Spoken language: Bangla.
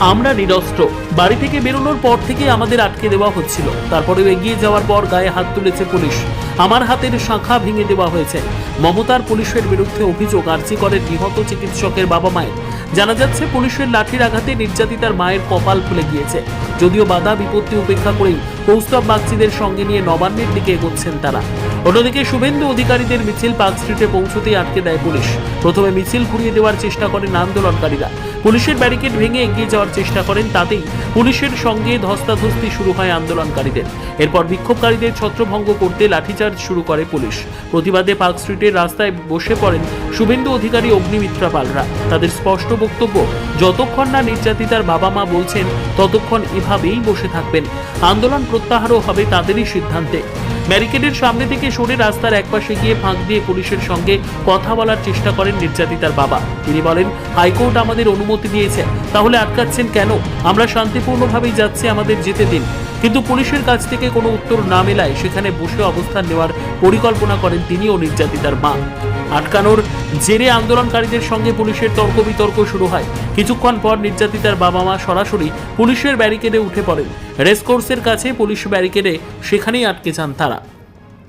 আমরা নিরস্ত্র। বাড়ি থেকে বেরোনোর পর থেকে আমাদের আটকে দেওয়া হচ্ছিল। তারপরেও এগিয়ে যাওয়ার পর গায়ে হাত তুলেছে পুলিশ। আমার হাতের শাখা ভেঙে দেওয়া হয়েছে। মমতার পুলিশের বিরুদ্ধে অভিযোগ আর্জি করে নিহত চিকিৎসকের বাবা মায়ের জানা যাচ্ছে, পুলিশের লাঠির আঘাতে নির্যাতিতার মায়ের কপাল খুলে গিয়েছে। যদিও বাধা বিপত্তি উপেক্ষা করেই কৌস্তব বাগচিদের সঙ্গে নিয়ে নবান্নের দিকে এগোচ্ছেন তারা। অন্যদিকে শুভেন্দু অধিকারীদের মিছিল পার্ক স্ট্রিটে পৌঁছতেই আটকে দেয় পুলিশ। প্রথমে মিছিল ঘুরিয়ে দেওয়ার চেষ্টা করেন আন্দোলনকারীরা। পুলিশের ব্যারিকেড ভেঙে এগিয়ে যাওয়ার চেষ্টা করেন তাতেই পুলিশের সঙ্গে ধস্তাধস্তি শুরু হয় আন্দোলনকারীদের। এরপর বিক্ষোভকারীদের ছত্রভঙ্গ করতে লাঠিচার্জ শুরু করে পুলিশ। প্রতিবাদে পার্ক স্ট্রিটের রাস্তায় বসে পড়েন শুভেন্দু অধিকারী অগ্নিমিত্রা পালরা। তাদের স্পষ্ট বক্তব্য, যতক্ষণ না নির্যাতিতার বাবা মা বলছেন, ততক্ষণ এভাবেই বসে থাকবেন। আন্দোলন প্রত্যাহারও হবে তাদেরই সিদ্ধান্তে। ব্যারিকেডের সামনে থেকে সরে রাস্তার একপাশে গিয়ে ফাঁক দিয়ে পুলিশের সঙ্গে কথা বলার চেষ্টা করেন নির্যাতিতার বাবা। তিনি বলেন, হাইকোর্ট আমাদের অনুমতি দিয়েছে। তাহলে আটকাচ্ছেন কেন? আমরা শান্তিপূর্ণভাবেই যাচ্ছি আমাদের যেতে দিন। কিন্তু পুলিশের কাছ থেকে কোনো উত্তর না মেলায় সেখানে বসে অবস্থান নেওয়ার পরিকল্পনা করেন তিনি ও নির্যাতিতার মা। আটকানোর জেরে আন্দোলনকারীদের সঙ্গে পুলিশের তর্ক বিতর্ক শুরু হয়। কিছুক্ষণ পর নির্যাতিতার বাবা মা সরাসরি পুলিশের ব্যারিকেডে উঠে পড়েন। রেসকোর্সের কাছে পুলিশ ব্যারিকেডে সেখানেই আটকে যান তারা।